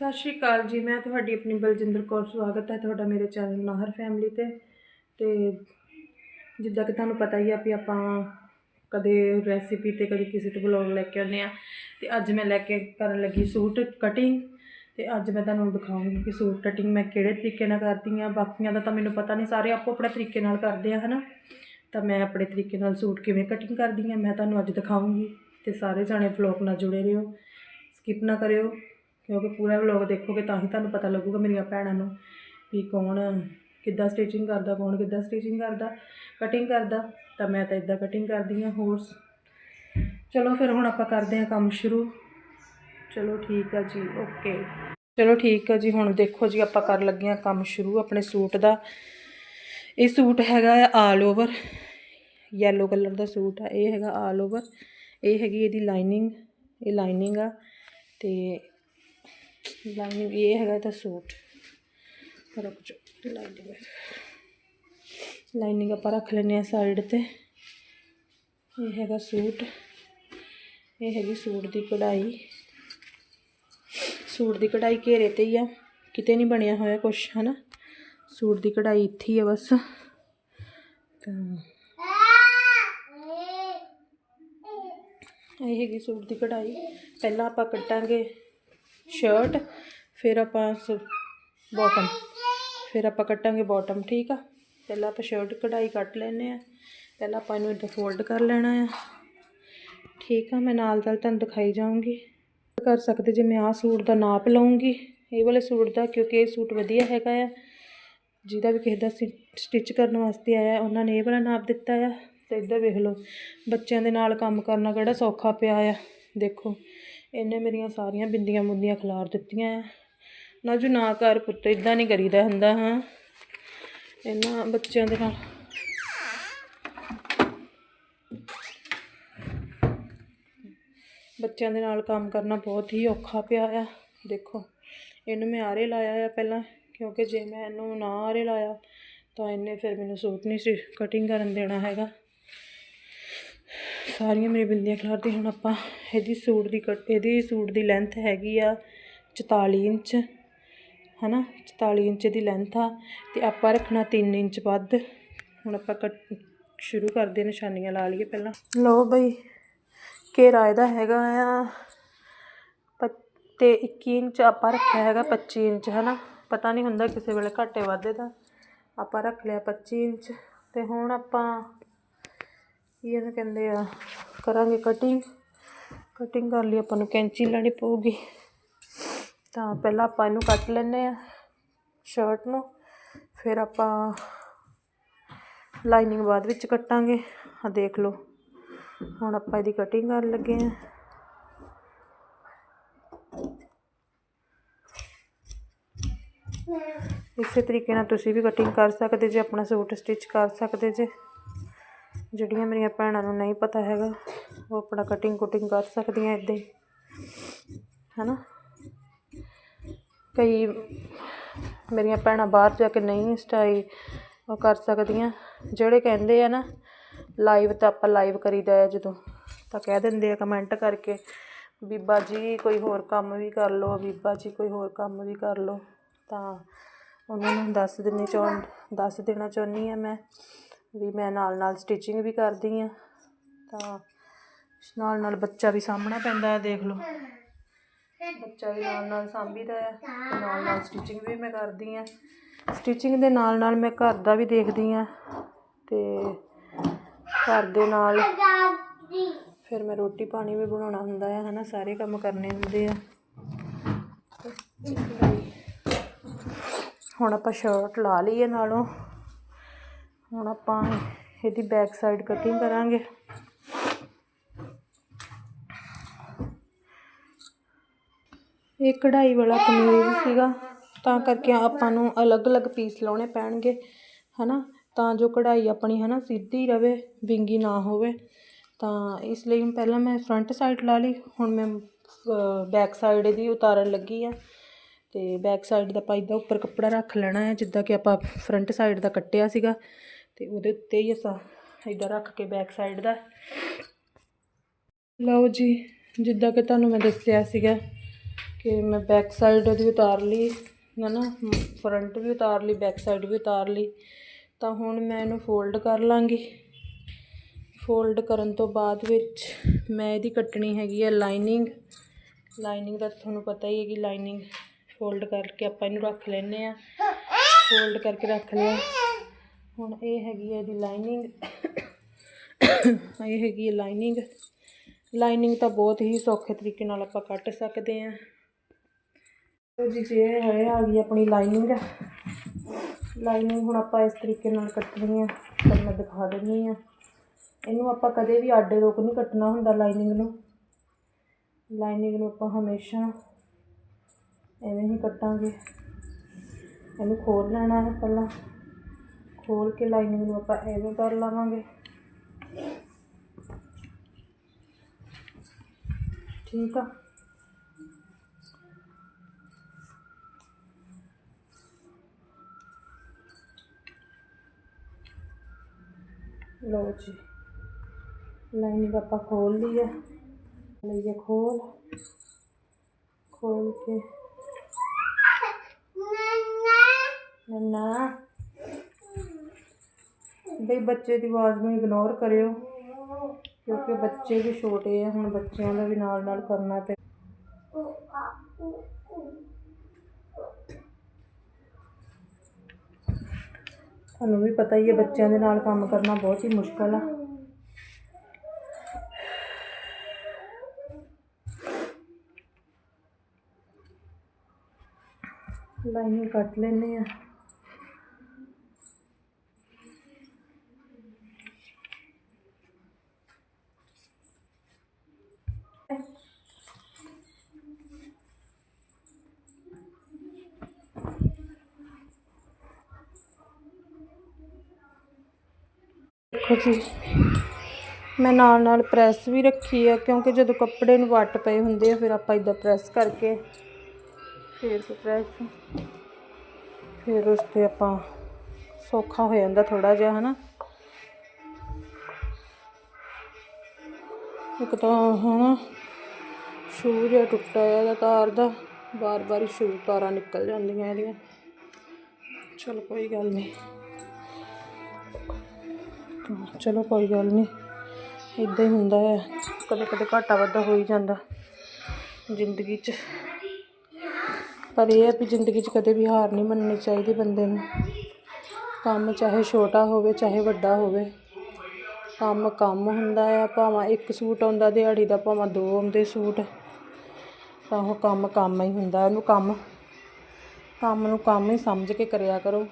ਸਤਿ ਸ਼੍ਰੀ ਅਕਾਲ ਜੀ, ਮੈਂ ਤੁਹਾਡੀ ਆਪਣੀ ਬਲਜਿੰਦਰ ਕੌਰ ਸਵਾਗਤ ਹੈ ਤੁਹਾਡਾ ਮੇਰੇ ਚੈਨਲ ਨਾਹਰ ਫੈਮਿਲੀ ਤੇ। ਤੇ ਜਿੱਦਾਂ ਕਿ ਤੁਹਾਨੂੰ ਪਤਾ ਹੀ ਆ ਵੀ ਆਪਾਂ ਕਦੇ ਰੈਸਿਪੀ ਤੇ ਕਦੇ ਕਿਸੇ ਤੋਂ ਵਲੌਗ ਲੈ ਕੇ ਆਉਂਦੇ ਆ। ਤੇ ਅੱਜ ਮੈਂ ਲੈ ਕੇ ਕਰਨ ਲੱਗੀ ਸੂਟ ਕਟਿੰਗ ਤੇ ਅੱਜ ਮੈਂ ਤੁਹਾਨੂੰ ਦਿਖਾਉਂਗੀ ਕਿ ਸੂਟ ਕਟਿੰਗ ਮੈਂ ਕਿਹੜੇ ਤਰੀਕੇ ਨਾਲ ਕਰਦੀ ਆ। ਬਾਕੀਆਂ ਦਾ ਤਾਂ ਮੈਨੂੰ ਪਤਾ ਨਹੀਂ, ਸਾਰੇ ਆਪੋ ਆਪਣੇ ਤਰੀਕੇ ਨਾਲ ਕਰਦੇ ਆ, ਹਨਾ? ਤਾਂ ਮੈਂ ਆਪਣੇ ਤਰੀਕੇ ਨਾਲ ਸੂਟ ਕਿਵੇਂ ਕਟਿੰਗ ਕਰਦੀ ਆ, ਮੈਂ ਤੁਹਾਨੂੰ ਅੱਜ ਦਿਖਾਉਂਗੀ। ਤੇ ਸਾਰੇ ਜਾਣੇ ਵਲੌਗ ਨਾਲ ਜੁੜੇ ਰਹੋ। ਸਕਿਪ ਨਾ ਕਰਿਓ। ਕਿਉਂਕਿ ਪੂਰਾ ਵਲੌਗ ਦੇਖੋਗੇ ਤਾਂ ਹੀ ਤੁਹਾਨੂੰ ਪਤਾ ਲੱਗੂਗਾ ਮੇਰੀਆਂ ਭੈਣਾਂ ਨੂੰ ਵੀ ਕੌਣ ਕਿੱਦਾਂ ਸਟਿਚਿੰਗ ਕਰਦਾ, ਕੌਣ ਕਿੱਦਾਂ ਸਟਿਚਿੰਗ ਕਰਦਾ ਕਟਿੰਗ ਕਰਦਾ। ਤਾਂ ਮੈਂ ਤਾਂ ਇਦਾਂ ਕਟਿੰਗ ਕਰਦੀ ਹਾਂ ਹੋਰ। ਚਲੋ ਫਿਰ ਹੁਣ ਆਪਾਂ ਕਰਦੇ ਹਾਂ ਕੰਮ ਸ਼ੁਰੂ। ਚਲੋ ਠੀਕ ਆ ਜੀ ਓਕੇ ਚਲੋ ਠੀਕ ਆ ਜੀ, ਹੁਣ ਦੇਖੋ ਜੀ ਆਪਾਂ ਕਰ ਲੱਗੇ ਹਾਂ ਕੰਮ ਸ਼ੁਰੂ ਆਪਣੇ ਸੂਟ ਦਾ। ਇਹ ਸੂਟ ਹੈਗਾ ਆਲ ਓਵਰ ਯੈਲੋ ਕਲਰ ਦਾ ਸੂਟ ਆ, ਇਹ ਹੈਗਾ ਆਲ ਓਵਰ ਇਹ ਹੈਗੀ ਇਹਦੀ ਲਾਈਨਿੰਗ ਇਹ ਲਾਈਨਿੰਗ ਆ। ਤੇ ਲਾਈਨਿੰਗ ਇਹ ਹੈਗਾ ਤਾਂ ਸੂਟ। ਰੁਕ ਜਾ ਲਾਈਨਿੰਗ ਲਾਈਨਿੰਗ ਆਪਾਂ ਰੱਖ ਲੈਂਦੇ ਆ ਸਾਈਡ ਤੇ। ਇਹ ਹੈਗਾ ਸੂਟ। ਇਹ ਹੈਗੀ ਸੂਟ ਦੀ ਕਢਾਈ। ਸੂਟ ਦੀ ਕਢਾਈ ਘੇਰੇ ਤੇ ਹੀ ਆ। ਕਿਤੇ ਨਹੀਂ ਬਣਿਆ ਹੋਇਆ ਕੁਛ, ਹਨਾ? ਸੂਟ ਦੀ ਕਢਾਈ ਇੱਥੇ ਹੀ ਆ ਬਸ। ਤਾਂ ਇਹ ਹੈਗੀ ਸੂਟ ਦੀ ਕਢਾਈ। ਪਹਿਲਾਂ ਆਪਾਂ ਕੱਟਾਂਗੇ। ਸ਼ਰਟ ਫਿਰ ਆਪਾਂ ਬਾਟਮ ਫਿਰ ਆਪਾਂ ਕੱਟਾਂਗੇ ਬਾਟਮ ਠੀਕ ਆ? ਪਹਿਲਾਂ ਆਪਾਂ ਸ਼ਰਟ ਕਢਾਈ ਕੱਟ ਲੈਨੇ ਆ। ਪਹਿਲਾਂ ਆਪਾਂ ਇਹਨੂੰ ਇਦਾਂ ਫੋਲਡ ਕਰ ਲੈਣਾ ਆ। ਠੀਕ ਆ, ਮੈਂ ਨਾਲ ਨਾਲ ਤੁਹਾਨੂੰ ਦਿਖਾਈ ਜਾਊਂਗੀ। ਕਰ ਸਕਦੇ ਜੇ ਮੈਂ ਆਹ ਸੂਟ ਦਾ ਨਾਪ ਲਵਾਂਗੀ ਇਹ ਵਾਲੇ ਸੂਟ ਦਾ, ਕਿਉਂਕਿ ਇਹ ਸੂਟ ਵਧੀਆ ਹੈਗਾ ਆ। ਜਿਹਦਾ ਵੀ ਕਿਸੇ ਦਾ ਸਟਿਚ ਕਰਨ ਵਾਸਤੇ ਆਇਆ, ਉਹਨਾਂ ਨੇ ਇਹ ਵਾਲਾ ਨਾਪ ਦਿੱਤਾ ਆ। ਤੇ ਇੱਧਰ ਵੇਖ ਲਓ, ਬੱਚਿਆਂ ਦੇ ਨਾਲ ਕੰਮ ਕਰਨਾ ਕਿਹੜਾ ਸੌਖਾ ਪਿਆ ਆ। ਦੇਖੋ ਇਹਨੇ ਮੇਰੀਆਂ ਸਾਰੀਆਂ ਬਿੰਦੀਆਂ ਬੁੰਦੀਆਂ ਖਿਲਾਰ ਦਿੱਤੀਆਂ ਆ। ਨਾ ਜੋ ਨਾ ਕਰ ਪੁੱਤ ਇਦਾਂ ਨਹੀਂ ਕਰੀਦਾ ਹੁੰਦਾ, ਹਾਂ। ਇਹਨਾਂ ਬੱਚਿਆਂ ਦੇ ਨਾਲ। ਬੱਚਿਆਂ ਦੇ ਨਾਲ ਕੰਮ ਕਰਨਾ ਬਹੁਤ ਹੀ ਔਖਾ ਪਿਆ ਆ। ਦੇਖੋ, ਇਹਨੂੰ ਮੈਂ ਆਰੇ ਲਾਇਆ ਆ ਪਹਿਲਾਂ, ਕਿਉਂਕਿ ਜੇ ਮੈਂ ਇਹਨੂੰ ਨਾ ਆਰੇ ਲਾਇਆ, ਤਾਂ ਇਹਨੇ ਫਿਰ ਮੈਨੂੰ ਸੂਟ ਨਹੀਂ ਸੀ ਕਟਿੰਗ ਕਰਨ ਦੇਣਾ ਹੈਗਾ। ਸਾਰੀਆਂ ਮੇਰੀ ਬਿੰਦੀਆਂ ਖਿਲਾਰਦੀ ਹੁਣ ਆਪਾਂ ਇਹਦੀ ਸੂਟ ਦੀ ਕੱਟ, ਇਹਦੀ ਸੂਟ ਦੀ ਲੈਂਥ ਹੈਗੀ ਆ 44 ਇੰਚ, ਹਨਾ? 44 ਇੰਚ ਦੀ ਲੈਂਥ ਆ ਤੇ ਆਪਾਂ ਰੱਖਣਾ 3 ਇੰਚ ਵੱਧ। ਹੁਣ ਆਪਾਂ ਕੱਟ ਸ਼ੁਰੂ ਕਰਦੇ ਨਿਸ਼ਾਨੀਆਂ ਲਾ ਲਈਏ ਪਹਿਲਾਂ। ਲਓ ਬਈ, ਘੇਰਾ ਇਹਦਾ ਹੈਗਾ ਆ ਪ- ਤੇ 21 ਇੰਚ ਆਪਾਂ ਰੱਖਿਆ ਹੈਗਾ 25 ਇੰਚ, ਹਨਾ? ਪਤਾ ਨਹੀਂ ਹੁੰਦਾ ਕਿਸੇ ਵੇਲੇ ਘਾਟੇ ਵਾਧੇ ਦਾ ਆਪਾਂ ਰੱਖ ਲਿਆ 25 ਇੰਚ ਤੇ ਹੁਣ ਆਪਾਂ ਇਹਨੂੰ ਕਹਿੰਦੇ ਆ, ਕਰਾਂਗੇ ਕਟਿੰਗ ਕਟਿੰਗ ਕਰ ਲਈ, ਆਪਾਂ ਨੂੰ ਕੈਂਚੀ ਲੈਣੀ ਪਊਗੀ। ਤਾਂ ਪਹਿਲਾਂ ਆਪਾਂ ਇਹਨੂੰ ਕੱਟ ਲੈਂਦੇ ਆ ਸ਼ਰਟ ਨੂੰ। ਫਿਰ ਆਪਾਂ ਲਾਈਨਿੰਗ ਬਾਅਦ ਵਿੱਚ ਕੱਟਾਂਗੇ। ਆ ਦੇਖ ਲਓ, ਹੁਣ ਆਪਾਂ ਇਹਦੀ ਕਟਿੰਗ ਕਰਨ ਲੱਗੇ ਆ ਇਸੇ ਤਰੀਕੇ ਨਾਲ ਤੁਸੀਂ ਵੀ ਕਟਿੰਗ ਕਰ ਸਕਦੇ ਜੇ, ਆਪਣਾ ਸੂਟ ਸਟਿਚ ਕਰ ਸਕਦੇ ਜੇ। ਜਿਹੜੀਆਂ ਮੇਰੀਆਂ ਭੈਣਾਂ ਨੂੰ ਨਹੀਂ ਪਤਾ ਹੈਗਾ, ਉਹ ਆਪਣਾ ਕਟਿੰਗ ਕੁਟਿੰਗ ਕਰ ਸਕਦੀਆਂ ਇੱਦਾਂ ਹੀ, ਹਨਾ? ਕਈ ਮੇਰੀਆਂ ਭੈਣਾਂ ਬਾਹਰ ਜਾ ਕੇ ਨਹੀਂ ਸਟਾਈ ਉਹ ਕਰ ਸਕਦੀਆਂ। ਜਿਹੜੇ ਕਹਿੰਦੇ ਆ ਨਾ ਲਾਈਵ ਤਾਂ ਆਪਾਂ ਲਾਈਵ ਕਰੀਦਾ ਆ ਜਦੋਂ, ਤਾਂ ਕਹਿ ਦਿੰਦੇ ਆ ਕਮੈਂਟ ਕਰਕੇ, ਬੀਬਾ ਜੀ ਕੋਈ ਹੋਰ ਕੰਮ ਵੀ ਕਰ ਲਓ, ਬੀਬਾ ਜੀ ਕੋਈ ਹੋਰ ਕੰਮ ਵੀ ਕਰ ਲਓ। ਤਾਂ ਉਹਨਾਂ ਨੂੰ ਦੱਸ ਦਿੰਨੀ ਚਾਹੁੰ ਦੱਸ ਦੇਣਾ ਚਾਹੁੰਦੀ ਆ ਮੈਂ। ਵੀ ਮੈਂ ਨਾਲ ਨਾਲ ਸਟਿਚਿੰਗ ਵੀ ਕਰਦੀ ਆ ਤਾਂ ਨਾਲ ਨਾਲ ਬੱਚਾ ਵੀ ਸਾਂਭਣਾ ਪੈਂਦਾ ਹੈ, ਦੇਖ ਲਓ। ਬੱਚਾ ਵੀ ਨਾਲ ਨਾਲ ਸਾਂਭੀਦਾ ਆ ਤੇ ਨਾਲ ਨਾਲ ਸਟਿਚਿੰਗ ਵੀ ਮੈਂ ਕਰਦੀ ਆ ਸਟਿਚਿੰਗ ਦੇ ਨਾਲ ਨਾਲ ਮੈਂ ਘਰ ਦਾ ਵੀ ਦੇਖਦੀ ਆ ਤੇ ਘਰ ਦੇ ਨਾਲ ਫਿਰ ਮੈਂ ਰੋਟੀ ਪਾਣੀ ਵੀ ਬਣਾਉਣਾ ਹੁੰਦਾ ਹੈ, ਹਨਾ, ਸਾਰੇ ਕੰਮ ਕਰਨੇ ਹੁੰਦੇ ਆ। ਹੁਣ ਆਪਾਂ ਸ਼ਰਟ ਲਾ ਲਈਏ ਨਾਲੋਂ। ਹੁਣ ਆਪਾਂ ਇਹਦੀ ਬੈਕ ਸਾਈਡ ਕਟਿੰਗ ਕਰਾਂਗੇ। ਇਹ ਕਢਾਈ ਵਾਲਾ ਕਮੀਜ਼ ਸੀਗਾ, ਤਾਂ ਕਰਕੇ ਆਪਾਂ ਨੂੰ ਅਲੱਗ-ਅਲੱਗ ਪੀਸ ਲਾਉਣੇ ਪੈਣਗੇ, ਹਨਾ? ਤਾਂ ਜੋ ਕਢਾਈ ਆਪਣੀ, ਹਨਾ, ਸਿੱਧੀ ਰਵੇ, ਵਿੰਗੀ ਨਾ ਹੋਵੇ। ਤਾਂ ਇਸ ਲਈ ਪਹਿਲਾਂ ਮੈਂ ਫਰੰਟ ਸਾਈਡ ਲਾ ਲਈ, ਹੁਣ ਮੈਂ ਬੈਕ ਸਾਈਡ ਇਹਦੀ ਉਤਾਰਨ ਲੱਗੀ ਆ। ਤੇ ਬੈਕ ਸਾਈਡ ਦਾ ਆਪਾਂ ਇੱਦਾਂ ਉੱਪਰ ਕੱਪੜਾ ਰੱਖ ਲੈਣਾ ਹੈ, ਜਿੱਦਾਂ ਕਿ ਆਪਾਂ ਫਰੰਟ ਸਾਈਡ ਦਾ ਕੱਟਿਆ ਸੀਗਾ। ਤੇ ਉਹਦੇ ਉੱਤੇ ਹੀ ਅਸਾਂ ਇੱਦਾਂ ਰੱਖ ਕੇ ਬੈਕ ਸਾਈਡ ਦਾ। ਲਓ ਜੀ, ਜਿੱਦਾਂ ਕਿ ਤੁਹਾਨੂੰ ਮੈਂ ਦੱਸਿਆ ਸੀਗਾ ਕਿ ਮੈਂ ਬੈਕ ਸਾਈਡ ਉਹਦੀ ਉਤਾਰ ਲਈ ਹੈ ਨਾ ਫਰੰਟ ਵੀ ਉਤਾਰ ਲਈ ਬੈਕ ਸਾਈਡ ਵੀ ਉਤਾਰ ਲਈ। ਤਾਂ ਹੁਣ ਮੈਂ ਇਹਨੂੰ ਫੋਲਡ ਕਰ ਲਾਂਗੀ। ਫੋਲਡ ਕਰਨ ਤੋਂ ਬਾਅਦ ਵਿੱਚ ਮੈਂ ਇਹਦੀ ਕੱਟਣੀ ਹੈਗੀ ਹੈ ਲਾਈਨਿੰਗ ਲਾਈਨਿੰਗ ਦਾ ਤੁਹਾਨੂੰ ਪਤਾ ਹੀ ਹੈ ਕਿ ਲਾਈਨਿੰਗ ਫੋਲਡ ਕਰਕੇ ਆਪਾਂ ਇਹਨੂੰ ਰੱਖ ਲੈਨੇ ਆ ਫੋਲਡ ਕਰਕੇ ਰੱਖ ਲਿਆ। ਹੁਣ ਇਹ ਹੈਗੀ ਹੈ ਇਹਦੀ ਲਾਈਨਿੰਗ ਇਹ ਹੈਗੀ ਹੈ ਲਾਈਨਿੰਗ ਲਾਈਨਿੰਗ ਤਾਂ ਬਹੁਤ ਹੀ ਸੌਖੇ ਤਰੀਕੇ ਨਾਲ ਆਪਾਂ ਕੱਟ ਸਕਦੇ ਹਾਂ ਤੋ ਜੀ, ਜੇ ਹੈ ਆ ਗਈ ਆਪਣੀ ਲਾਈਨਿੰਗ ਲਾਈਨਿੰਗ ਹੁਣ ਆਪਾਂ ਇਸ ਤਰੀਕੇ ਨਾਲ ਕੱਟਣੀ ਆ। ਤਾਂ ਮੈਂ ਦਿਖਾ ਦਿੰਦੀ ਆ। ਇਹਨੂੰ ਆਪਾਂ ਕਦੇ ਵੀ ਆਡੇ ਰੋਕ ਨਹੀਂ ਕੱਟਣਾ ਹੁੰਦਾ ਲਾਈਨਿੰਗ ਨੂੰ। ਲਾਈਨਿੰਗ ਨੂੰ ਆਪਾਂ ਹਮੇਸ਼ਾ ਐਵੇਂ ਹੀ ਕੱਟਾਂਗੇ। ਇਹਨੂੰ ਖੋਲ ਲੈਣਾ ਹੈ ਪਹਿਲਾਂ। ਖੋਲ ਕੇ ਲਾਈਨਿੰਗ ਨੂੰ ਆਪਾਂ ਐਵੇਂ ਕਰ ਲਾਵਾਂਗੇ। ਠੀਕ ਆ? ਲਓ ਜੀ ਲਾਈਨਿੰਗ ਆਪਾਂ ਖੋਲ ਲਈ ਹੈ ਲਈਏ ਖੋਲ। ਖੋਲ ਕੇ। ਨੰਨਾ। ਬਈ ਬੱਚੇ ਦੀ ਆਵਾਜ਼ ਨੂੰ ਇਗਨੋਰ ਕਰਿਓ, ਕਿਉਂਕਿ ਬੱਚੇ ਵੀ ਛੋਟੇ ਆ, ਹੁਣ ਬੱਚਿਆਂ ਦਾ ਵੀ ਨਾਲ ਨਾਲ ਕਰਨਾ ਪੈ ਤੁਹਾਨੂੰ ਵੀ ਪਤਾ ਹੀ ਹੈ ਬੱਚਿਆਂ ਦੇ ਨਾਲ ਕੰਮ ਕਰਨਾ ਬਹੁਤ ਹੀ ਮੁਸ਼ਕਲ ਆ। ਲਾਈਨਿੰਗ ਕੱਟ ਲੈਂਦੇ ਆ। ਦੇਖੋ ਜੀ। ਮੈਂ ਨਾਲ ਨਾਲ ਪ੍ਰੈਸ ਵੀ ਰੱਖੀ ਹੈ ਕਿਉਂਕਿ ਜਦੋਂ ਕੱਪੜੇ ਨੂੰ ਵੱਟ ਪਏ ਹੁੰਦੇ ਆ, ਫਿਰ ਆਪਾਂ ਇਦਾਂ ਪ੍ਰੈਸ ਕਰਕੇ ਫਿਰ ਪ੍ਰੈਸ। ਫਿਰ ਉਸ 'ਤੇ ਆਪਾਂ ਸੌਖਾ ਹੋ ਜਾਂਦਾ ਥੋੜਾ ਜਿਹਾ, ਹਨਾ। ਇੱਕ ਤਾਂ ਹੁਣ ਸ਼ੂ ਜਿਹਾ ਟੁੱਟਾ ਹੋਇਆ ਇਹਦਾ ਤਾਰ ਦਾ ਬਾਰ-ਬਾਰ ਸ਼ੂ ਤਾਰਾਂ ਨਿਕਲ ਜਾਂਦੀਆਂ ਇਹਦੀਆਂ। ਚਲੋ ਕੋਈ ਗੱਲ ਨਹੀਂ। ਚਲੋ ਕੋਈ ਗੱਲ ਨਹੀਂ। ਇਦਾਂ ਹੀ ਹੁੰਦਾ ਹੈ। ਕਦੇ ਕਦੇ ਘਾਟਾ ਵਾਧਾ ਹੋ ਹੀ ਜਾਂਦਾ ਜ਼ਿੰਦਗੀ 'ਚ। ਪਰ ਇਹ ਹੈ ਵੀ ਜ਼ਿੰਦਗੀ 'ਚ ਕਦੇ ਵੀ ਹਾਰ ਨਹੀਂ ਮੰਨਣੀ ਚਾਹੀਦੀ ਬੰਦੇ ਨੂੰ। ਕੰਮ ਚਾਹੇ ਛੋਟਾ ਹੋਵੇ, ਚਾਹੇ ਵੱਡਾ ਹੋਵੇ, ਕੰਮ ਕੰਮ ਹੁੰਦਾ ਆ। ਭਾਵੇਂ ਇੱਕ ਸੂਟ ਆਉਂਦਾ ਦਿਹਾੜੀ ਦਾ, ਭਾਵੇਂ ਦੋ ਆਉਂਦੇ ਸੂਟ। ਤਾਂ ਉਹ ਕੰਮ ਕੰਮ ਹੀ ਹੁੰਦਾ, ਉਹਨੂੰ ਕੰਮ ਕੰਮ ਨੂੰ ਕੰਮ ਹੀ ਸਮਝ ਕੇ ਕਰਿਆ ਕਰੋ।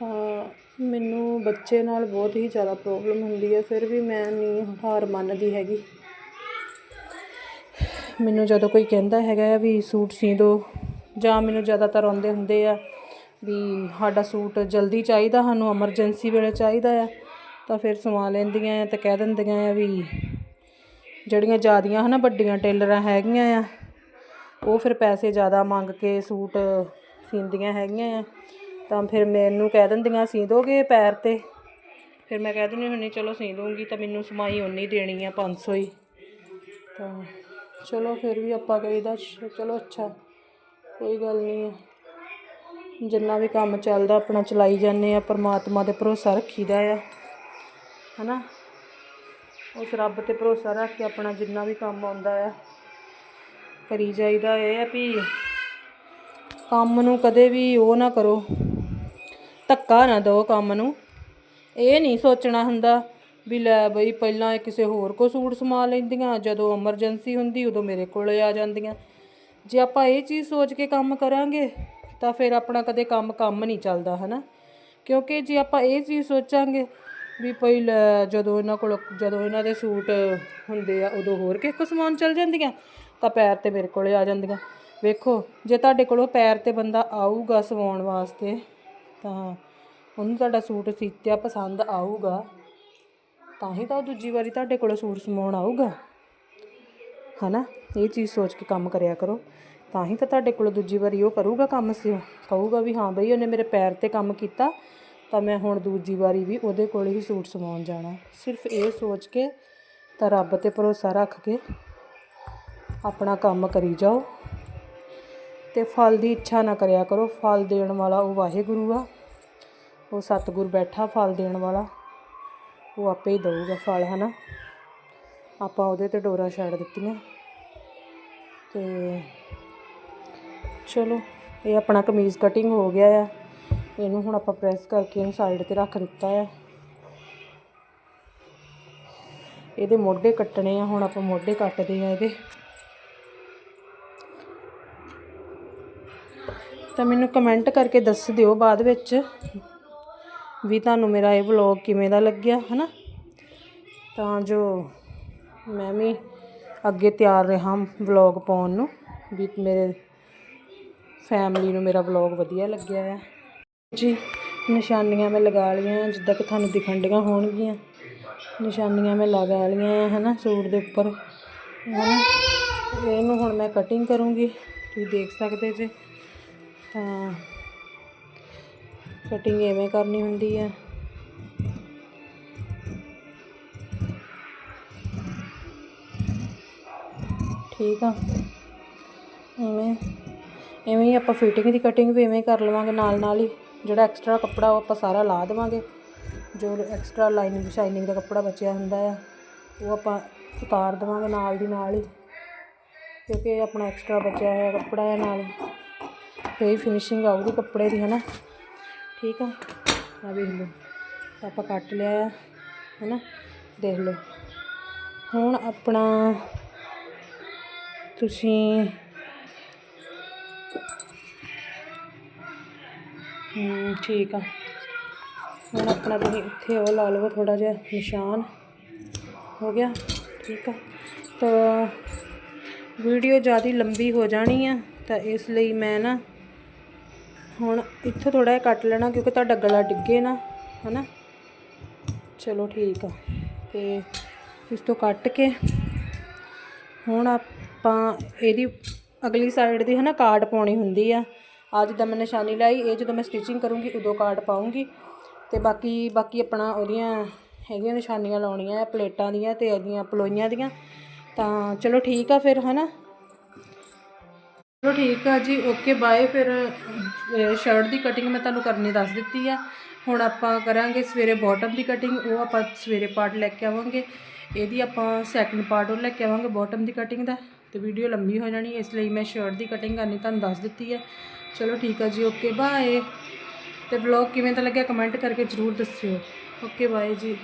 ਤਾਂ ਮੈਨੂੰ ਬੱਚੇ ਨਾਲ ਬਹੁਤ ਹੀ ਜ਼ਿਆਦਾ ਪ੍ਰੋਬਲਮ ਹੁੰਦੀ ਹੈ, ਫਿਰ ਵੀ ਮੈਂ ਨਹੀਂ ਹਾਰ ਮੰਨਦੀ ਹੈਗੀ। ਮੈਨੂੰ ਜਦੋਂ ਕੋਈ ਕਹਿੰਦਾ ਹੈਗਾ ਆ ਵੀ ਸੂਟ ਸੀ ਦਿਓ ਜਾਂ ਮੈਨੂੰ ਜ਼ਿਆਦਾਤਰ ਆਉਂਦੇ ਹੁੰਦੇ ਆ ਵੀ ਸਾਡਾ ਸੂਟ ਜਲਦੀ ਚਾਹੀਦਾ, ਸਾਨੂੰ ਐਮਰਜੈਂਸੀ ਵੇਲੇ ਚਾਹੀਦਾ ਆ, ਤਾਂ ਫਿਰ ਸਵਾ ਲੈਂਦੀਆਂ ਆ ਤੇ ਕਹਿ ਦਿੰਦੀਆਂ ਆ ਵੀ ਜਿਹੜੀਆਂ ਜ਼ਿਆਦੀਆਂ ਹਨਾ ਵੱਡੀਆਂ ਟੇਲਰਾਂ ਹੈਗੀਆਂ ਆ, ਉਹ ਫਿਰ ਪੈਸੇ ਜ਼ਿਆਦਾ ਮੰਗ ਕੇ ਸੂਟ ਸੀਂਦੀਆਂ ਹੈਗੀਆਂ ਆ। ਤਾਂ ਫਿਰ ਮੈਨੂੰ ਕਹਿ ਦਿੰਦੀਆਂ ਸੀ ਦੋਗੇ ਪੈਰ ਤੇ? ਫਿਰ ਮੈਂ ਕਹਿ ਦਿੰਦੀ ਹੁੰਦੀ ਚਲੋ ਸੀ ਦੂੰਗੀ ਤਾਂ ਮੈਨੂੰ ਸਮਾਈ ਉਨੀ ਦੇਣੀ ਆ 500 ਹੀ। ਤਾਂ ਚਲੋ ਫਿਰ ਵੀ ਆਪਾਂ ਕਹੀਦਾ ਚਲੋ ਅੱਛਾ, ਕੋਈ ਗੱਲ ਨਹੀਂ ਹੈ ਜਿੰਨਾ ਵੀ ਕੰਮ ਚੱਲਦਾ, ਆਪਣਾ ਚਲਾਈ ਜਾਂਦੇ ਆ, ਪਰਮਾਤਮਾ ਤੇ ਭਰੋਸਾ ਰੱਖੀਦਾ ਆ। ਹਨਾ? ਉਸ ਰੱਬ ਤੇ ਭਰੋਸਾ ਰੱਖ ਕੇ ਆਪਣਾ ਜਿੰਨਾ ਵੀ ਕੰਮ ਆਉਂਦਾ ਆ, ਕਰੀ ਜਾਈਦਾ ਇਹ ਆ ਵੀ ਕੰਮ ਨੂੰ ਕਦੇ ਵੀ ਉਹ ਨਾ ਕਰੋ। ਧੱਕਾ ਨਾ ਦਿਓ ਕੰਮ ਨੂੰ। ਇਹ ਨਹੀਂ ਸੋਚਣਾ ਹੁੰਦਾ ਵੀ ਲੈ ਬਈ ਪਹਿਲਾਂ ਇਹ ਕਿਸੇ ਹੋਰ ਕੋ ਸੂਟ ਸਮਾ ਲੈਂਦੀਆਂ, ਜਦੋਂ ਐਮਰਜੈਂਸੀ ਹੁੰਦੀ ਉਦੋਂ ਮੇਰੇ ਕੋਲ ਆ ਜਾਂਦੀਆਂ। ਜੇ ਆਪਾਂ ਇਹ ਚੀਜ਼ ਸੋਚ ਕੇ ਕੰਮ ਕਰਾਂਗੇ, ਤਾਂ ਫਿਰ ਆਪਣਾ ਕਦੇ ਕੰਮ ਕੰਮ ਨਹੀਂ ਚੱਲਦਾ, ਹਨਾ? ਕਿਉਂਕਿ ਜੇ ਆਪਾਂ ਇਹ ਚੀਜ਼ ਸੋਚਾਂਗੇ ਵੀ ਭਈ ਲੈ ਜਦੋਂ ਇਹਨਾਂ ਕੋਲ, ਜਦੋਂ ਇਹਨਾਂ ਦੇ ਸੂਟ ਹੁੰਦੇ ਆ, ਉਦੋਂ ਹੋਰ ਕਿਸੇ ਕੋ ਸਮਾਨ ਚੱਲ ਜਾਂਦੀਆਂ, ਤਾਂ ਪੈਰ ਤੇ ਮੇਰੇ ਕੋਲੇ ਆ ਜਾਂਦੀਆਂ। ਵੇਖੋ, ਜੇ ਤੁਹਾਡੇ ਕੋਲੋਂ ਪੈਰ ਤੇ ਬੰਦਾ ਆਊਗਾ ਸਵਾਉਣ ਵਾਸਤੇ ਤਾਂ ਉਹਨੂੰ ਤੁਹਾਡਾ ਸੂਟ ਸੀਤਿਆ ਪਸੰਦ ਆਊਗਾ, ਤਾਂ ਹੀ ਤਾਂ ਉਹ ਦੂਜੀ ਵਾਰੀ ਤੁਹਾਡੇ ਕੋਲ ਸੂਟ ਸਮਾਉਣ ਆਊਗਾ। ਹਨਾ? ਇਹ ਚੀਜ਼ ਸੋਚ ਕੇ ਕੰਮ ਕਰਿਆ ਕਰੋ। ਤਾਂ ਹੀ ਤਾਂ ਤੁਹਾਡੇ ਕੋਲ ਦੂਜੀ ਵਾਰੀ ਉਹ ਕਰੂਗਾ ਕੰਮ ਸਿਓ ਕਹੂਗਾ ਵੀ ਹਾਂ ਬਈ ਉਹਨੇ ਮੇਰੇ ਪੈਰ ਤੇ ਕੰਮ ਕੀਤਾ, ਤਾਂ ਮੈਂ ਹੁਣ ਦੂਜੀ ਵਾਰੀ ਵੀ ਉਹਦੇ ਕੋਲ ਹੀ ਸੂਟ ਸਵਾਉਣ ਜਾਣਾ। ਸਿਰਫ ਇਹ ਸੋਚ ਕੇ ਤਾਂ ਰੱਬ ਤੇ ਭਰੋਸਾ ਰੱਖ ਕੇ ਆਪਣਾ ਕੰਮ ਕਰੀ ਜਾਓ। ਤੇ ਫਲ ਦੀ ਇੱਛਾ ਨਾ ਕਰਿਆ ਕਰੋ। ਫਲ ਦੇਣ ਵਾਲਾ ਉਹ ਵਾਹਿਗੁਰੂ ਆ। ਉਹ ਸਤਿਗੁਰ ਬੈਠਾ ਫਲ ਦੇਣ ਵਾਲਾ। ਉਹ ਆਪੇ ਹੀ ਦਊਗਾ ਫਲ, ਹਨਾ? ਆਪਾਂ ਉਹਦੇ ਤੇ ਡੋਰਾ ਛੱਡ ਦਿੱਤੀਆਂ। ਤੇ ਚਲੋ, ਇਹ ਆਪਣਾ ਕਮੀਜ਼ ਕਟਿੰਗ ਹੋ ਗਿਆ ਆ। ਇਹਨੂੰ ਹੁਣ ਆਪਾਂ ਪ੍ਰੈਸ ਕਰਕੇ ਇਹਨੂੰ ਸਾਈਡ ਤੇ ਰੱਖ ਦਿੱਤਾ ਆ। ਇਹਦੇ ਮੋਢੇ ਕੱਟਣੇ ਆ। ਹੁਣ ਆਪਾਂ ਮੋਢੇ ਕੱਟਦੇ ਆ ਇਹਦੇ। ਤਾਂ ਮੈਨੂੰ ਕਮੈਂਟ ਕਰਕੇ ਦੱਸ ਦਿਓ ਬਾਅਦ ਵਿੱਚ ਵੀ ਤੁਹਾਨੂੰ ਮੇਰਾ ਇਹ ਵਲੌਗ ਕਿਵੇਂ ਦਾ ਲੱਗਿਆ, ਹਨਾ? ਤਾਂ ਜੋ ਮੈਂ ਵੀ ਅੱਗੇ ਤਿਆਰ ਰਹਾਂ ਵਲੌਗ ਪਾਉਣ ਨੂੰ, ਵੀ ਮੇਰੇ ਫੈਮਲੀ ਨੂੰ ਮੇਰਾ ਵਲੌਗ ਵਧੀਆ ਲੱਗਿਆ ਹੈ ਜੀ, ਨਿਸ਼ਾਨੀਆਂ ਮੈਂ ਲਗਾ ਲਈਆਂ, ਜਿੱਦਾਂ ਕਿ ਤੁਹਾਨੂੰ ਦਿਖਣ ਡੀਆਂ ਹੋਣਗੀਆਂ। ਨਿਸ਼ਾਨੀਆਂ ਮੈਂ ਲਗਾ ਲਈਆਂ ਆ, ਹਨਾ, ਸੂਟ ਦੇ ਉੱਪਰ, ਹਨਾ? ਇਹਨੂੰ ਹੁਣ ਮੈਂ ਕਟਿੰਗ ਕਰੂੰਗੀ। ਤੁਸੀਂ ਦੇਖ ਸਕਦੇ ਜੇ। ਤਾਂ ਕਟਿੰਗ ਐਵੇਂ ਕਰਨੀ ਹੁੰਦੀ ਹੈ ਠੀਕ ਆ। ਐਵੇਂ ਐਵੇਂ ਹੀ ਆਪਾਂ ਫਿਟਿੰਗ ਦੀ ਕਟਿੰਗ ਵੀ ਐਵੇਂ ਕਰ ਲਵਾਂਗੇ ਨਾਲ ਨਾਲ ਹੀ। ਜਿਹੜਾ ਐਕਸਟਰਾ ਕੱਪੜਾ ਉਹ ਆਪਾਂ ਸਾਰਾ ਲਾ ਦੇਵਾਂਗੇ। ਜੋ ਐਕਸਟਰਾ ਲਾਈਨਿੰਗ ਸ਼ਾਈਨਿੰਗ ਦਾ ਕੱਪੜਾ ਬਚਿਆ ਹੁੰਦਾ ਆ, ਉਹ ਆਪਾਂ ਉਤਾਰ ਦੇਵਾਂਗੇ ਨਾਲ ਦੀ ਨਾਲ ਹੀ। ਕਿਉਂਕਿ ਆਪਣਾ ਐਕਸਟਰਾ ਬਚਿਆ ਹੋਇਆ ਕੱਪੜਾ ਹੈ ਨਾਲ ਤੇ ਫਿਨਿਸ਼ਿੰਗ ਆਊਗੀ ਕੱਪੜੇ ਦੀ ਹਨਾ? ਠੀਕ ਆ? ਆ ਵੇਖ ਲਓ। ਆਪਾਂ ਕੱਟ ਲਿਆ ਆ ਹਨਾ? ਦੇਖ ਲਓ। ਹੁਣ ਆਪਣਾ ਤੁਸੀਂ ਹਮ, ਠੀਕ ਆ। ਹੁਣ ਆਪਣਾ ਤੁਸੀਂ ਇੱਥੇ ਉਹ ਲਾ ਲਵੋ ਥੋੜਾ ਜਿਹਾ ਨਿਸ਼ਾਨ। ਹੋ ਗਿਆ? ਠੀਕ ਆ। ਤਾਂ ਵੀਡੀਓ ਜ਼ਿਆਦਾ ਲੰਬੀ ਹੋ ਜਾਣੀ ਆ ਤਾਂ ਇਸ ਲਈ ਮੈਂ ਨਾ ਹੁਣ ਇੱਥੋਂ ਥੋੜਾ ਜਿਹਾ ਕੱਟ ਲੈਣਾ ਕਿਉਂਕਿ ਤੁਹਾਡਾ ਗਲਾ ਡਿੱਗੇ ਨਾ, ਹਨਾ? ਚਲੋ ਠੀਕ ਆ। ਤੇ ਇਸ ਤੋਂ ਕੱਟ ਕੇ ਹੁਣ ਆਪਾਂ ਇਹਦੀ ਅਗਲੀ ਸਾਈਡ ਦੀ, ਹਨਾ, ਕਾਰਡ ਪਾਉਣੀ ਹੁੰਦੀ ਆ। ਆ ਜਿੱਦਾਂ ਮੈਂ ਨਿਸ਼ਾਨੀ ਲਾਈ, ਇਹ ਜਦੋਂ ਮੈਂ ਸਟਿਚਿੰਗ ਕਰੂੰਗੀ, ਉਦੋਂ ਕਾਰਡ ਪਾਉਂਗੀ ਤੇ ਬਾਕੀ ਬਾਕੀ ਆਪਣਾ ਉਹਦੀਆਂ ਹੈਗੀਆਂ ਨਿਸ਼ਾਨੀਆਂ ਲਾਉਣੀਆਂ, ਪਲੇਟਾਂ ਦੀਆਂ ਤੇ ਇਹਦੀਆਂ ਪਲੋਈਆਂ ਦੀਆਂ। ਤਾਂ ਚਲੋ ਠੀਕ ਆ ਫਿਰ, ਹਨਾ? ਚਲੋ ਠੀਕ ਆ ਜੀ ਓਕੇ ਬਾਏ ਫਿਰ ਸ਼ਰਟ ਦੀ ਕਟਿੰਗ ਮੈਂ ਤੁਹਾਨੂੰ ਕਰਨੀ ਦੱਸ ਦਿੱਤੀ ਆ। ਹੁਣ ਆਪਾਂ ਕਰਾਂਗੇ ਸਵੇਰੇ ਬਾਟਮ ਦੀ ਕਟਿੰਗ ਉਹ ਆਪਾਂ ਸਵੇਰੇ ਪਾਰਟ ਲੈ ਕੇ ਆਵਾਂਗੇ। ਇਹਦੀ ਆਪਾਂ ਸੈਕੰਡ ਪਾਰਟ ਉਹ ਲੈ ਕੇ ਆਵਾਂਗੇ ਬਾਟਮ ਦੀ ਕਟਿੰਗ ਦਾ। ਤੇ ਵੀਡੀਓ ਲੰਬੀ ਹੋ ਜਾਣੀ, ਇਸ ਲਈ ਮੈਂ ਸ਼ਰਟ ਦੀ ਕਟਿੰਗ ਕਰਨੀ ਤੁਹਾਨੂੰ ਦੱਸ ਦਿੱਤੀ ਹੈ ਚਲੋ ਠੀਕ ਆ ਜੀ ਓਕੇ ਬਾਏ ਤੇ ਵਲੌਗ ਕਿਵੇਂ ਦਾ ਲੱਗਿਆ ਕਮੈਂਟ ਕਰਕੇ ਜ਼ਰੂਰ ਦੱਸਿਓ। ਓਕੇ ਬਾਏ ਜੀ।